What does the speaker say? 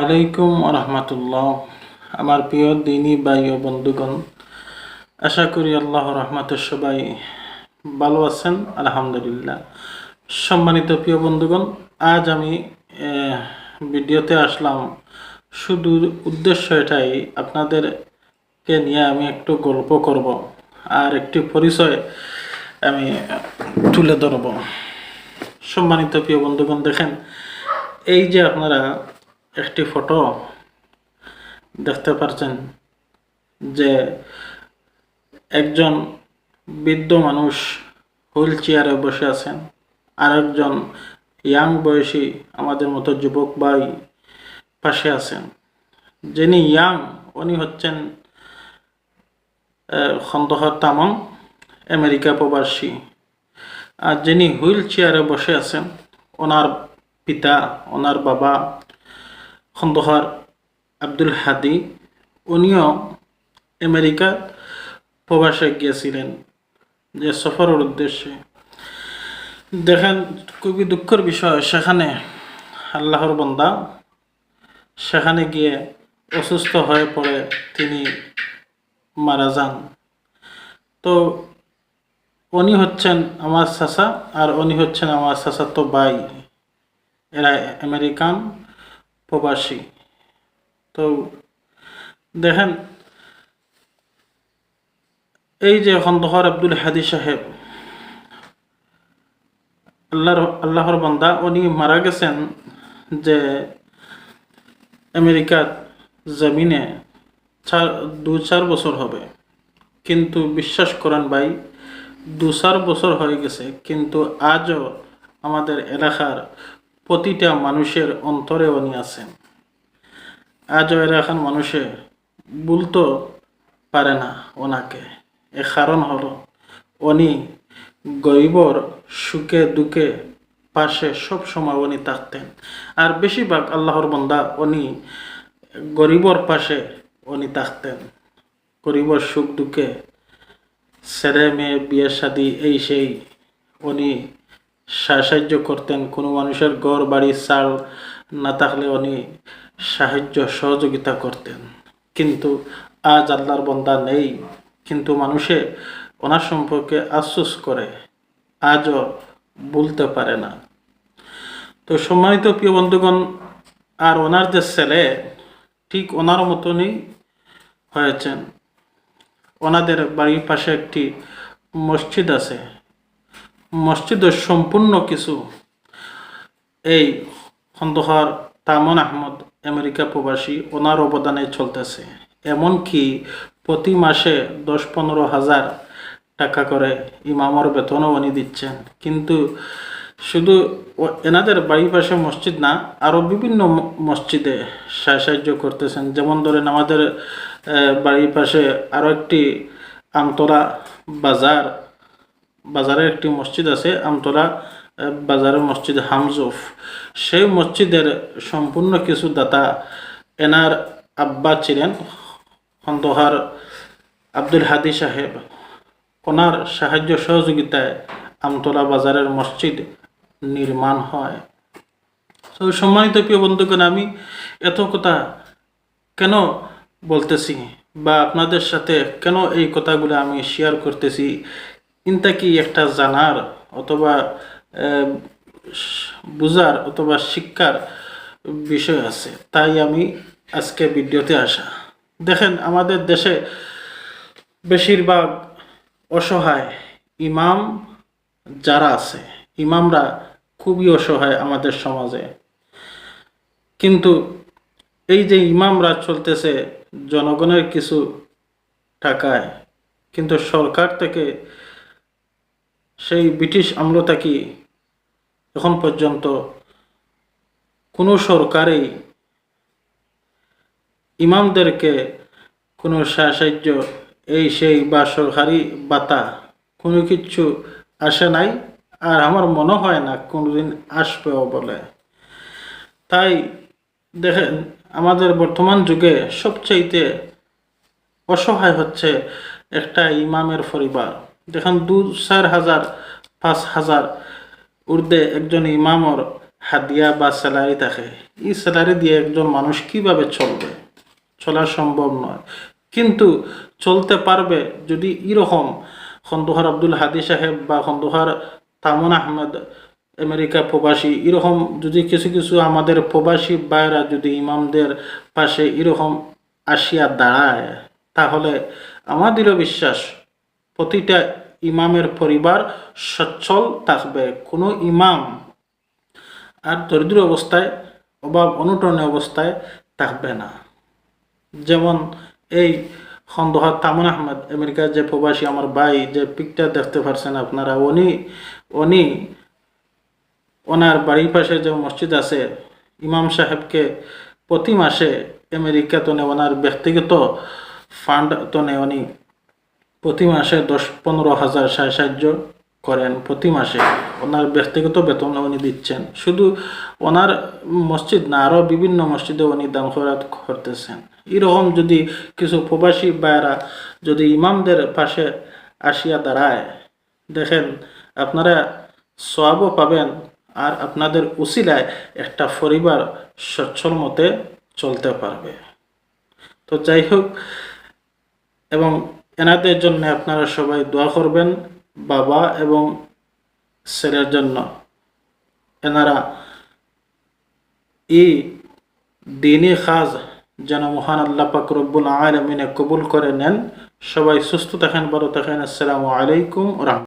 আলাইকুম রহমতুল্লাহ আমার প্রিয় দিনী ভাই ও বন্ধুগণ, আশা করি আল্লাহ রহমতের সবাই ভালো আছেন, আলহামদুলিল্লাহ। সম্মানিত প্রিয় বন্ধুগণ, আজ আমি ভিডিওতে আসলাম। শুধু উদ্দেশ্য এটাই, আপনাদেরকে নিয়ে আমি একটু গল্প করব আর একটি পরিচয় আমি তুলে ধরব। সম্মানিত প্রিয় বন্ধুগণ, দেখেন, এই যে আপনারা একটি ফটো দেখতে পারছেন যে একজন বৃদ্ধ মানুষ হুইল চেয়ারে বসে আছেন। আরেকজন ইয়াং বয়সী আমাদের মতো যুবক ভাই পাশে আছেন। যিনি ইয়াং উনি হচ্ছেন আহ, খন্দকার তামাং আমেরিকা প্রবাসী। আর যিনি হুইল চেয়ারে বসে আছেন ওনার পিতা ওনার বাবা খন্দকার আব্দুল হাদি, উনিও আমেরিকা প্রবাসে গিয়েছিলেন যে সফরের উদ্দেশ্যে। দেখেন, খুবই দুঃখের বিষয়, সেখানে আল্লাহর বন্দা, সেখানে গিয়ে অসুস্থ হয়ে পড়ে তিনি মারা যান। তো উনি হচ্ছেন আমার চাচা, আর উনি হচ্ছেন আমার চাচাতো ভাই। এরা আমেরিকান। প্রবাসী। তো দেখেন, এই যে খন্দকার আব্দুল হাদি সাহেব, আল্লাহর আল্লাহর বান্দা, উনি মারা গেছেন যে আমেরিকার জমিনে চার, দু চার বছর হবে। কিন্তু বিশ্বাস করেন ভাই, দু চার বছর হয়ে গেছে, কিন্তু আজও আমাদের এলাকার প্রতিটা মানুষের অন্তরে উনি আছেন। আজও এলাকার মানুষে বলতো পারে না ওনাকে। এ কারণ হলো উনি গরিবর সুখে দুঃখে পাশে সব সময় উনি থাকতেন। আর বেশিরভাগ আল্লাহর বন্দা উনি গরিবর পাশে উনি থাকতেন। গরিবর সুখ দুঃখে ছেলে মেয়ে, বিয়ে শাদি, এই সেই উনি সাহায্য করতেন। কোনো মানুষের ঘর, বাড়ি, চাল না থাকলে উনি সাহায্য, সহযোগিতা করতেন। কিন্তু আজ আল্লাহর বন্দা নেই। কিন্তু মানুষে ওনার সম্পর্কে আফসোস করে। আজও বলতে পারে না। তো সম্মানিত প্রিয় বন্ধুগণ, আর ওনার যে ছেলে, ঠিক ওনার মতনই হয়েছেন। ওনাদের বাড়ির পাশে একটি মসজিদ আছে। মসজিদের সম্পূর্ণ কিছু এই খন্দকার তামন আহমদ আমেরিকা প্রবাসী, ওনার অবদানে চলতেছে। এমনকি প্রতি মাসে দশ পনেরো হাজার টাকা করে ইমামর বেতনও উনি দিচ্ছেন। কিন্তু শুধু এনাদের বাড়ির পাশে মসজিদ না আরও বিভিন্ন মসজিদে সাহায্য করতেছেন। যেমন ধরেন আমাদের বাড়ির পাশে আরও একটি আমতলা বাজার বাজারে একটি মসজিদ আছে আমতলা বাজারের মসজিদ হামজুফ। সেই মসজিদের সম্পূর্ণ কিছু দাতা এনার আব্বা ছিলেন, খন্দকার আব্দুল হাদি সাহেব। ওনার সাহায্য সহযোগিতায় আমতলা বাজারের মসজিদ নির্মাণ হয়। তো সম্মানিত প্রিয় বন্ধুগণ, আমি এত কথা কেন বলতেছি বা আপনাদের সাথে কেন এই কথাগুলো আমি শেয়ার করতেছি ইনটা কি একটা জানার অথবা বুঝার অথবা শিক্ষার বিষয় আছে। তাই আমি আজকে ভিডিওতে আসা। দেখেন, আমাদের দেশে বেশিরভাগ অসহায় ইমাম যারা আছে, ইমামরা খুবই অসহায় আমাদের সমাজে। কিন্তু এই যে ইমামরা চলতেছে জনগণের কিছু টাকায়, কিন্তু সরকার থেকে সেই ব্রিটিশ আমল থাকি এখন পর্যন্ত কোনো সরকারই ইমামদেরকে কোনো সাহায্য এই সেই বা সরকারি বাতা কোনো কিছু আসে নাই আর আমার মনে হয় না কোনোদিন আসবেও বলে। তাই দেখেন, আমাদের বর্তমান যুগে সবচাইতে অসহায় হচ্ছে একটা ইমামের পরিবার। দেখেন দু চার হাজার, পাঁচ হাজার ঊর্ধ্বে একজন ইমামর হাদিয়া বা স্যালারি থাকে, এই স্যালারি দিয়ে একজন মানুষ কীভাবে চলবে? চলা সম্ভব নয়। কিন্তু চলতে পারবে যদি এরকম খন্দুহার আব্দুল হাদি সাহেব বা খন্দুহার তামুন আহমেদ, আমেরিকা প্রবাসী, এরকম যদি কিছু কিছু আমাদের প্রবাসী বাইরা যদি ইমামদের পাশে এরকম আসিয়া দাঁড়ায়, তাহলে আমাদেরও বিশ্বাস প্রতিটা ইমামের পরিবার সচ্ছল থাকবে। কোনো ইমাম আর দরিদ্র অবস্থায়, অভাব অনুটনে অবস্থায় থাকবে না। যেমন এই খন্দহার তামন আহমেদ, আমেরিকার যে প্রবাসী আমার ভাই, যে পিকটা দেখতে পারছেন আপনারা, উনি উনি ওনার বাড়ির পাশে যে মসজিদ আছে, ইমাম সাহেবকে প্রতি মাসে আমেরিকা তো ওনার ব্যক্তিগত ফান্ড তো উনি প্রতি মাসে দশ পনেরো হাজার সাহায্য করেন প্রতি মাসে। ওনার ব্যক্তিগত বেতন উনি দিচ্ছেন। শুধু ওনার মসজিদ না আরও বিভিন্ন মসজিদে উনি দান খরাত করতেছেন। এরকম যদি কিছু প্রবাসী বায়রা যদি ইমামদের পাশে আসিয়া দাঁড়ায়, দেখেন আপনারা সওয়াবও পাবেন আর আপনাদের উসিলায় একটা পরিবার সচ্ছল মতে চলতে পারবে। তো যাই হোক, এবং এনাদের জন্য আপনারা সবাই দোয়া করবেন, বাবা এবং ছেলের জন্য। এনারা এই দিনই খাজ যেন মহান আল্লাহ পাক রব্বুল আলমিনে কবুল করে নেন। সবাই সুস্থ থাকেন, ভালো থাকেন। আসসালামু আলাইকুম রহমতুল্লাহ।